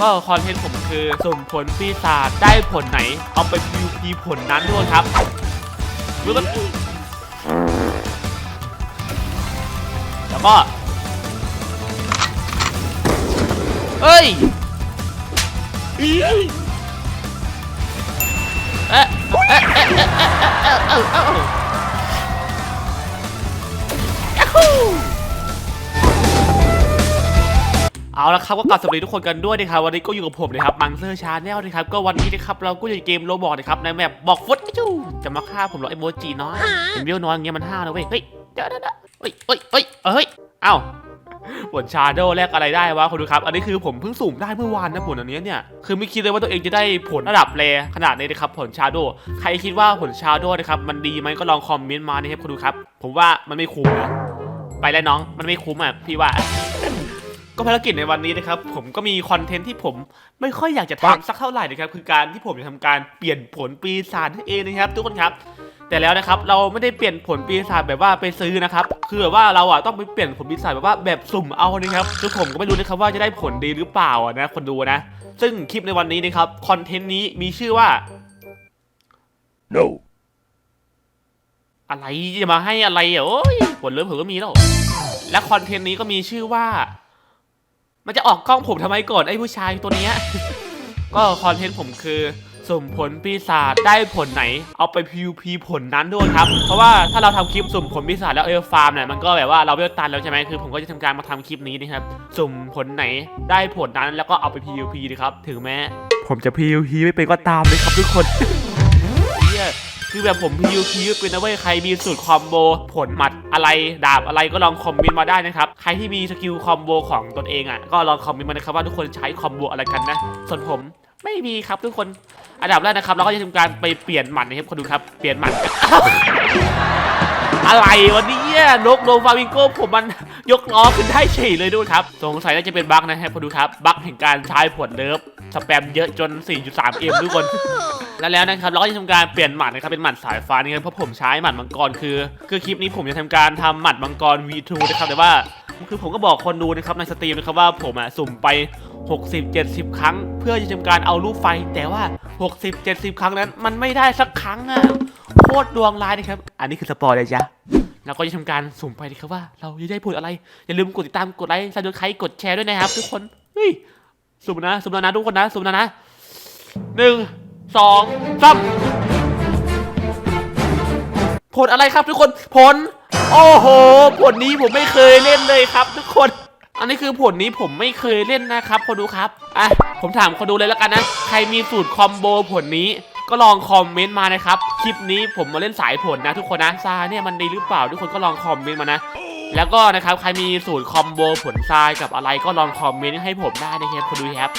ก็คอนเทนต์ผมคือสุ่มผลปีศาจได้ผลไหน เอาไป PVP ผลนั้นด้วยครับรู้กันแล้วก็เอ้ยเอ๊ะเอ๊ะเอ๊ะเอ๊ะเอ๊ะเอ๊ะ เอาละครับก็กลับสวัสดีทุกคนกันด้วยนะครับวันนี้ก็อยู่กับผมนะครับมังเซอร์ชาแนลนะครับก็วันนี้นะครับเราก็อยู่ในเกมโรบอกนะครับในแมปบอกฟุตจูจะมาฆ่าผมเหรอไอโมจิน้อยเห็นวิวน้อยอย่างเงี้ยมันห้าวนะเว้ยเฮ้ยเดี๋ยวเดี๋ยวเฮ้ยเฮ้ยเฮ้ยเฮ้ยเอ้าผลชาโดแลกอะไรได้วะคุณดูครับอันนี้คือผมเพิ่งสุ่มได้เมื่อวานนะผลอันเนี้ยเนี่ยคือไม่คิดเลยว่าตัวเองจะได้ผลระดับแรขนาดนี้นะครับผลชาโดใครคิดว่าผลชาโดนะครับมันดีไหมก็ลองคอมเมนต์มานะครับคุณดูครับ ผมว่ามันไม่คุ้มนะไปแล้วน้องมันไม่คุ้มอะพี่ว่า ก็ภารกิจในวันนี้นะครับผมก็มีคอนเทนต์ที่ผมไม่ค่อยอยากจะทำสักเท่าไหร่นะครับคือการที่ผมจะทำการเปลี่ยนผลปีศาจนั่นเองนะครับ ทุกคนครับ แต่แล้วนะครับเราไม่ได้เปลี่ยนผลปีศาจแบบว่าไปซื้อนะครับคือแบบว่าเราอะต้องไปเปลี่ยนผลปีศาจแบบว่าแบบสุ่มเอานะครับคือผมก็ไม่รู้นะครับว่าจะได้ผลดีหรือเปล่าอะนะคนดูนะ ซึ่งคลิปในวันนี้นะครับคอนเทนต์นี้มีชื่อว่า No. อะไรจะมาให้อะไรอะโอ้ยผลเริ่มผมก็มีแล้วและคอนเทนต์นี้ก็มีชื่อว่า มันจะออกกล้องผมทำไมก่อนไอ้ผู้ชายตัวเนี้ย ก็คอนเทนต์ผมคือสุ่มผลปีศาจได้ผลไหน เอาไป PVP ผลนั้นด้วยครับ เพราะว่าถ้าเราทำคลิปสุ่มผลปีศาจแล้วเออฟาร์มเนี่ยมันก็แบบว่าเราเวลตันแล้วใช่ไหมคือผมก็จะทำการมาทำคลิปนี้นะครับสุ่มผลไหนได้ผลนั้นแล้วก็เอาไป PVP นะครับถึงแม้ผมจะ PVP ไม่เป็นก็ตามเลยครับทุกคน คือแบบผม PVP เป็นนะเว้ยใครมีสูตรคอมโบผลหมัดอะไรดาบอะไรก็ลองคอมเมนต์มาได้นะครับ ใครที่มีสกิลคอมโบของตนเองอะก็ลองคอมเมนต์มานะครับว่าทุกคนใช้คอมโบอะไรกันนะ ส่วนผมไม่มีครับทุกคนอันดับแรกนะครับ เราก็จะทำการไปเปลี่ยนหมัดนะครับคนดูครับเปลี่ยนหมัดอะไรวันนี้นกโดฟามิงโก้ผมมันยกล้อขึ้นได้เฉยเลยด้วยครับ สงสัยน่าจะเป็นบั๊กนะครับพอดูครับบั๊กแห่งการใช้ผลเลิฟสแปมเยอะจน 4.3เอ็มทุกคน แล้วแล้วนะครับเราก็จะทำการเปลี่ยนหมัดนะครับเป็นหมัดสายฟ้านี่ครับเพราะผมใช้หมัดมังกรคือ คือคลิปนี้ผมจะทำการทำหมัดมังกร V2 นะครับแต่ว่าคือผมก็บอกคนดูนะครับในสตรีมนะครับว่าผมอะสุ่มไป 60 70 ครั้ง เพื่อจะทำการเอาลูกไฟ แต่ว่า 60 70 ครั้งนั้นมันไม่ได้สักครั้งอะโคตรดวงร้ายนะครับ อันนี้คือสปอยเลยจ้ะเราก็จะทำการสุ่มไปนะครับว่าเราจะได้ผลอะไรอย่าลืมกดติดตามกดไลค์ซับสไครต์กดแชร์ด้วยนะครับ ทุกคนเฮ้ยสุ่มนะสุ่มแล้วนะทุกคนนะสุ่มแล้วนะหนึ่ง สองสามผลอะไรครับทุกคนผล โอ้โห ผลนี้ผมไม่เคยเล่นเลยครับ ทุกคน อันนี้คือผลนี้ผมไม่เคยเล่นนะครับคนดูครับอะผมถามคนดูเลยแล้วกันนะใครมีสูตรคอมโบผลนี้ก็ลองคอมเมนต์มานะครับ คลิปนี้ผมมาเล่นสายผลนะทุกคนนะซาเนี่ยมันดีหรือเปล่าทุกคนก็ลองคอมเมนต์มานะ แล้วก็นะครับใครมีสูตรคอมโบผลทรายกับอะไรก็ลองคอมเมนต์ให้ผมได้นะครับคนดูครับ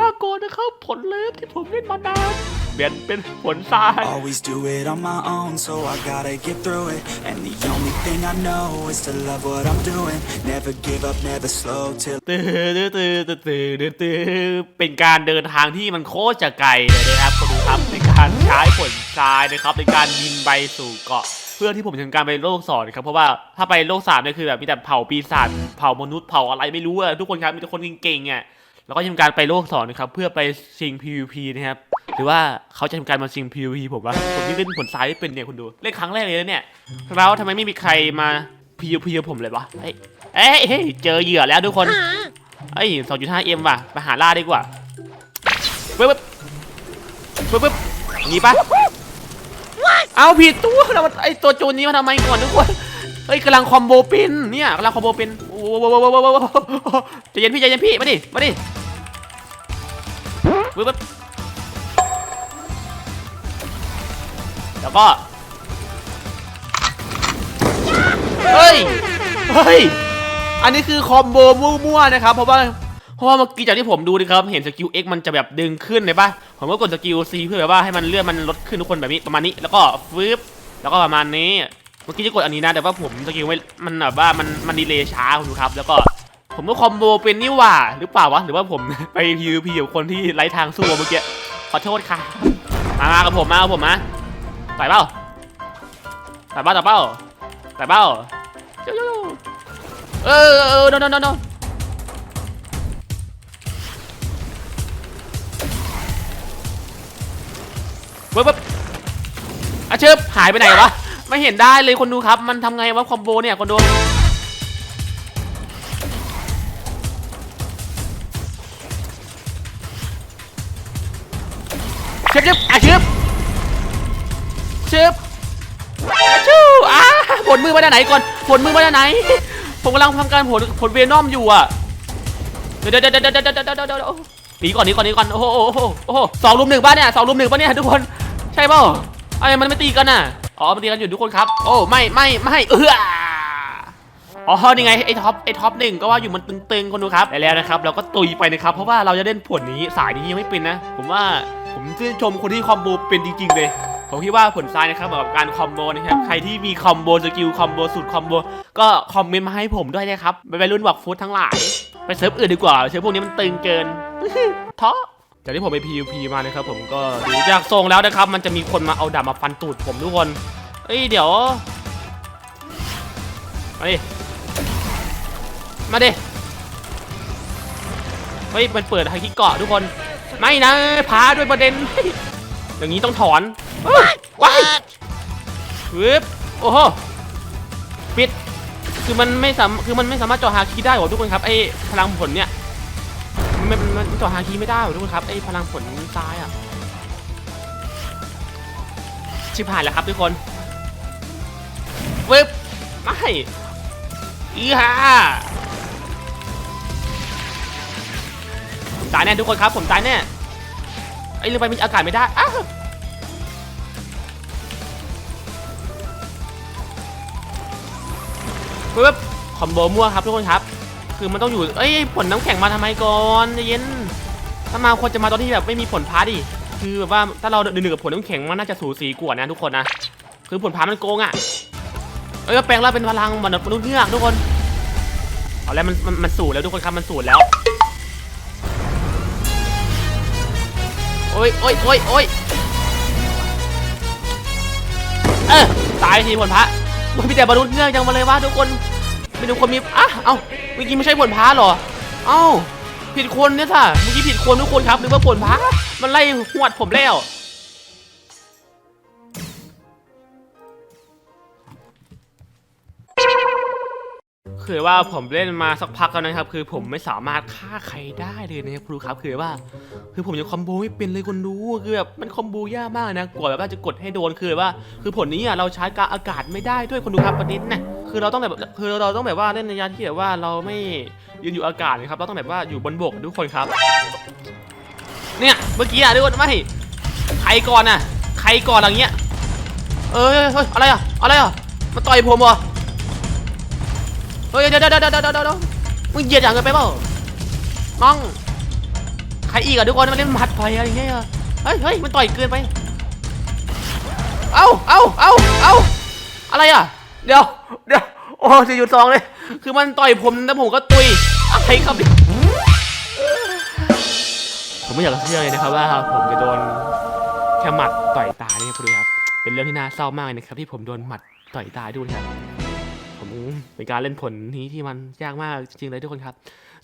ลาก่อนนะครับ ผลเลิฟที่ผมเล่นมานานเปลี่ยนเป็นผลทราย Always do it on my own, so I gotta get through it. And the only thing I know is to love what I'm doing. Never give up, never slow till ตื้อตื้อตื้อตื้อตื้อตื้อเป็นการเดินทางที่มันโคตรจะไกลเลยนะครับ ช้ายนะครับในการบินไปสู่เกาะ เพื่อที่ผมจะทำการไปโลกสองนะครับเพราะว่าถ้าไปโลกสามเนี่ยคือแบบมีแต่เผ่าปีศาจเผ่ามนุษย์เผ่าอะไรไม่รู้อะทุกคนครับมีแต่คนเก่งๆอะแล้วก็ทำการไปโลกสองนะครับเพื่อไปชิง PVP นะครับหรือว่าเขาจะทำการมาชิง PVP ผมว่าผมที่เล่นผลทรายไม่เป็นเนี่ยคุณดูเล่นครั้งแรกเลยนะเนี่ยแล้วทำไมไม่มีใครมา PVP กับผมเลยวะเอ้ยเอ้ยเฮ้ยเจอเหยื่อแล้วทุกคนเอ้ย2.5 m ว่ะไปหาล่าดีกว่าปึ๊บปึ๊บปึ๊บปึ๊บหนีปะ เอาผิดตัวแล้วมันไอตัวจูนนี้มาทำไมก่อนทุกคนเฮ้ยกำลังคอมโบเป็นเนี่ยกำลังคอมโบเป็นโอ้โหโอ้โหโอ้โหโอ้โหใจเย็นพี่ใจเย็นพี่มาดิมาดิปึ๊บปึ๊บแล้วก็เฮ้ยเฮ้ยอันนี้คือคอมโบมั่วๆนะครับเพราะว่า เพราะว่าเมื่อกี้จากที่ผมดูนะครับ เห็นสกิล X มันจะแบบดึงขึ้นเลยปะผมก็กดสกิล C เพื่อแบบว่าให้มันเลื่อนมันลดขึ้นทุกคนแบบนี้ประมาณนี้ แล้วก็ฟืบแล้วก็ประมาณนี้ เมื่อกี้จะกดอันนี้นะ แต่ว่าผมสกิลไม่มันแบบว่ามันมันดีเลย์ช้าคุณครับ แล้วก็ผมก็คอมโบเป็นนี่หว่าหรือเปล่าวะ หรือว่าผมไป PVP กับคนที่ไร้ทางสู้เมื่อกี้ ขอโทษค่ะ มามากับผมมากับผมมาต่อยเปล่าต่อยเปล่าต่อยเปล่าต่อยเปล่าเจ้าๆเออเออเออโดนโดนโดน ปึ๊บปึ๊บอาเชิบหายไปไหนวะ ไม่เห็นได้เลยคนดูครับ มันทำไงวะคอมโบเนี่ยคนดูเชิบเชิบอาเชิบเชิบชูอะผลมือมาจากไหนก่อนผลมือมาจากไหน ผมกำลังทำการผลผลเวนอมอยู่อะเดี๋ยวเดี๋ยวเดี๋ยวเดี๋ยวเดี๋ยวเดี๋ยวเดี๋ยวเดี๋ยวเดี๋อนหนีก่อนโอ้โหโอ้โหโอ้โหสองลุมหนึ่งป้าเนี่ยสองลุมหนึ่งป้าเนี่ยทุกคน ใช่ป่าไอ้มันไม่ตีกันน่ะอ๋อมันตีกันอยู่ทุกคนครับ โอ้ไม่ไม่ไม่เอออ๋อนี่ไงไอ้ท็อปไอ้ท็อปหนึ่งก็ว่าอยู่มันตึงๆคนดูครับแล้วนะครับเราก็ตุยไปนะครับเพราะว่าเราจะเล่นผลนี้สายนี้ยังไม่เป็นนะ ผมว่าผมชื่นชมคนที่คอมโบเป็นจริงๆเลยผมคิดว่าผลซ้ายนะครับเหมาะกับการคอมโบนะครับใครที่มีคอมโบสกิลคอมโบสูตรคอมโบก็คอมเมนต์มาให้ผมด้วยนะครับไปรุ่นวักฟุตทั้งหลาย ไปเซิร์ฟอื่นดีกว่าเซิร์ฟพวกนี้มันตึงเกินท้อ จากที่ผมไป PVP มานะครับผมก็ดูจากทรงแล้วนะครับ มันจะมีคนมาเอาดาบมาฟันตูดผมทุกคนเอ้ยเดี๋ยว มาดิ มาดิ เฮ้ยมันเปิดไฮคิเกาะทุกคน ไม่นะพาด้วยประเด็น อย่างนี้ต้องถอนเฮ้ยว้ายปึ๊บโอ้โหปิด คือมันไม่สามคือมันไม่สามารถเจาะฮาคีได้หรอทุกคนครับไอ้พลังผลเนี่ย มันมันมันเจาะฮาคีไม่ได้หรอทุกคนครับไอ้พลังผลซ้ายอะ ชิบหายแล้วครับทุกคนเว็บไม่อีฮ่าผมตายแน่ทุกคนครับ ผมตายแน่ไอ้เรือไปมีอากาศไม่ได้อ้าวปึ๊บคอมโบมั่วครับทุกคนครับ คือมันต้องอยู่ เอ้ยผลน้ำแข็งมาทำไมก่อนเย็น ถ้ามาควรจะมาตอนที่แบบไม่มีผลพาดิคือแบบว่าถ้าเราดึงๆกับผลน้ำแข็งมันน่าจะสูสีกว่านะทุกคนนะ คือผลพามันโกงอะ เอ้ยแปลงร่างเป็นพลังเหมือนมนุษย์เงือกทุกคน เอาแล้วมันมันมันสูดแล้วทุกคนครับมันสูดแล้วโอ้ยโอ้ยโอ้ยโอ้ยเออตายทีผลพระมันมีแต่มนุษย์เงือกยังมาเลยวะทุกคน ไม่ดูคนมีอะเอ้าเมื่อกี้ไม่ใช่ผลพระเหรอ เอ้าผิดคนเนี่ยท่ะเมื่อกี้ผิดคนทุกคนครับนึกว่าผลพระมันไล่หวดผมแล้วคือว่าผมเล่นมาสักพักแล้วนะครับ คือผมไม่สามารถฆ่าใครได้เลยนะครับครูครับคือว่า คือผมยังคอมโบไม่เป็นเลยคนดูคือแบบมันคอมโบยากมากนะกว่าแบบว่าจะกดให้โดนคือว่า คือผลนี้อะเราใช้กาอากาศไม่ได้ด้วยคนดูครับประเด็นนะ คือเราต้องแบบคือเราต้องแบบว่าเล่นในยานที่แบบว่าเราไม่ยืนอยู่อากาศนะครับเราต้องแบบว่าอยู่บนบกทุกคนครับ เนี่ยเมื่อกี้อะทุกคนไม่ใครก่อนน่ะใครก่อนอะไรเงี้ยเอ้ยเฮ้ยอะไรอะอะไรอะมาต่อยผมเหรอเฮ้ยเดี๋ยวเดี๋ยวเดี๋ยวเดี๋ยวเดี๋ยวเดี๋ยวมึงเหยียดอย่างเกินไปเปล่าน้องใครอีกอะทุกคนมันเล่นหมัดต่อยอะไรเงี้ยเฮ้ยเฮ้ยมันต่อยเกินไป เอ้าเอ้าเอ้าเอ้าอะไรอะ เดี๋ยวเดี๋ยวโอ้สี่จุดสองเลย คือมันต่อยผมแล้วผมก็ตุยอะไรครับเนี่ยผมไม่อยากจะเชื่อเลยนะครับว่าผมจะโดนแค่หมัดต่อยตาเนี่ยคุณดูครับเป็นเรื่องที่น่าเศร้ามากเลยนะครับที่ผมโดนหมัดต่อยตาด้วยครับผมเป็นการเล่นผลนี้ที่มันยากมากจริงๆเลยทุกคนครับ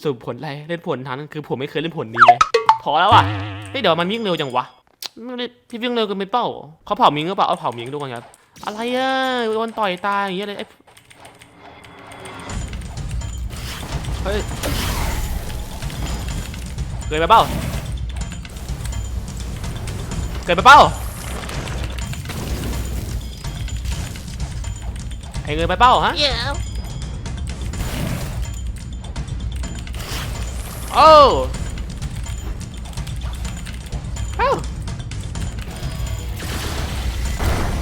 สรุปผลอะไรเล่นผลนั้นคือผมไม่เคยเล่นผลนี้เลยพอแล้วอะเฮ้ยเดี๋ยวมันวิ่งเร็วจังวะพี่วิ่งเร็วกันไปเป้าเขาเผามิงก็เปล่าเอาเผามิงทุกคนครับ อะไรอะโดนต่อยตายอย่างเงี้ยเลยไอ้เฮ้ยเกินไปเป้าเกินไปเป้าไอ้เงินไปเป้าฮะ Yeah. โอ้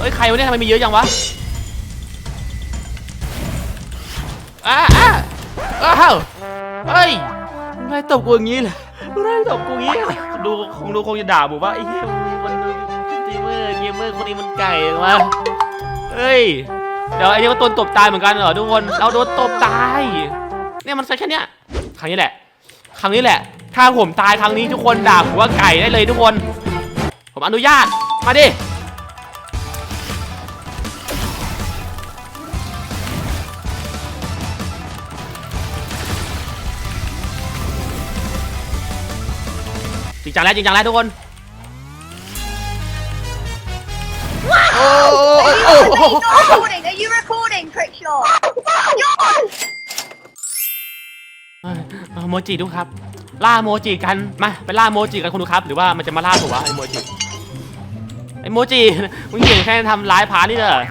เฮ้ยใครวะเนี่ยทำไมมีเยอะจังวะอ้าอ้าอ้าวเฮ้ยมึงไล่ตบกูอย่างงี้เลยมึงไล่ตบกูอย่างงี้เลยดูคงดูคงจะด่าผมว่าไอ้เหี้ยมันสตรีมเมอร์เกมเมอร์คนนี้มันไก่วะเฮ้ยเดี๋ยวไอ้นี่มันโดนตบตายเหมือนกันเหรอทุกคนเราโดนตบตายเนี่ยมันใช่แค่เนี้ยครั้งนี้แหละ ครั้งนี้แหละ ถ้าผมตายครั้งนี้ทุกคนด่าผมว่าไก่ได้เลยทุกคน ผมอนุญาตมาดิ ริงจังแล้วจริงจังแล้วทุกคนโอ้โอ้โอ้โอ้ recording? Are you recording, Crickshaw? เอ้ยเอาโมจิดูครับ ล่าโมจิกันมาไปล่าโมจิกันคุณดูครับ หรือว่ามันจะมาล่าถูกวะไอโมจิไอโมจิมึงเก่งแค่ทำร้ายพานี่เหรอเอ๊ะ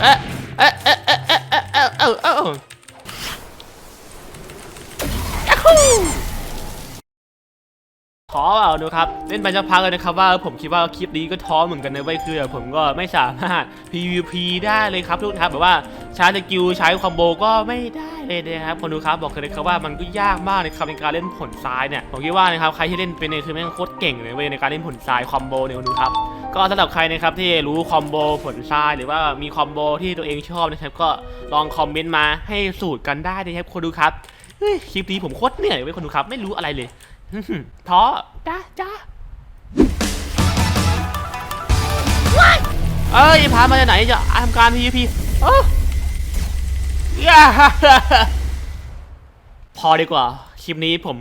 เอ๊ะเอ๊ะเอ๊ะเอ๊ะ เอ๊ะเอ๊ะเออยัฮูท้อเปล่าดูครับ เล่นไปสักพักเลยนะครับว่าผมคิดว่าคลิปนี้ก็ท้อเหมือนกันนะเว้ยคือผมก็ไม่สามารถ PVP ได้เลยครับทุกท่านแบบว่าใช้สกิลใช้คอมโบก็ไม่ได้เลยนะครับคนดูครับบอกเลยครับว่ามันก็ยากมากนะครับในการเล่นผลซ้ายเนี่ยผมคิดว่านะครับใครที่เล่นเป็นเนี่ยคือแม่งโคตรเก่งเลยเว้ยในการเล่นผลซ้ายคอมโบเนี่ยคนดูครับ ก็สำหรับใครนะครับที่รู้คอมโบผลซ้ายหรือว่ามีคอมโบที่ตัวเองชอบนะครับ ก็ลองคอมเมนต์มาให้สูตรกันได้นะครับคนดูครับเฮ้ยคลิปนี้ผมโคตรเหนื่อยเว้ยคนดูครับ ไม่รู้อะไรเลยท้อจ้าจ้าเอ้ยพามาจากไหนจะทำการ PVP เอออย่าพอดีกว่า คลิปนี้ผม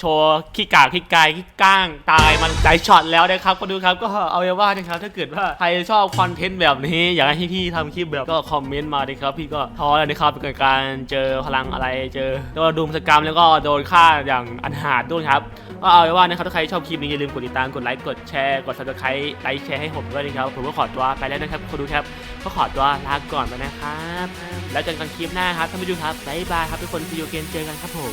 โชว์ขี้กากขี้กายขี้ก้างตายมันใจช็อตแล้วนะครับคนดูครับก็เอาไว้ว่านะครับถ้าเกิดว่าใครชอบคอนเทนต์แบบนี้ อยากให้พี่ทำคลิปแบบก็คอมเมนต์มาเลยครับ พี่ก็ท้อแล้วนะครับเกิดการเจอพลังอะไรเจอโดนดุมสกรรมแล้วก็โดนฆ่าอย่างอันหาดด้วยครับก็เอาไว้ว่านะครับถ้าใครชอบคลิปนี้อย่าลืมกดติดตามกดไลค์กดแชร์กด subscribe ไลค์แชร์ให้ผมด้วยนะครับผมก็ขอตัวไปแล้วนะครับคนดูครับก็ขอตัวลาก่อนไปนะครับ แล้วเจอกันคลิปหน้าครับท่านผู้ชมครับบ๊ายบายครับทุกคนซีโอเกนเจอกันครับผม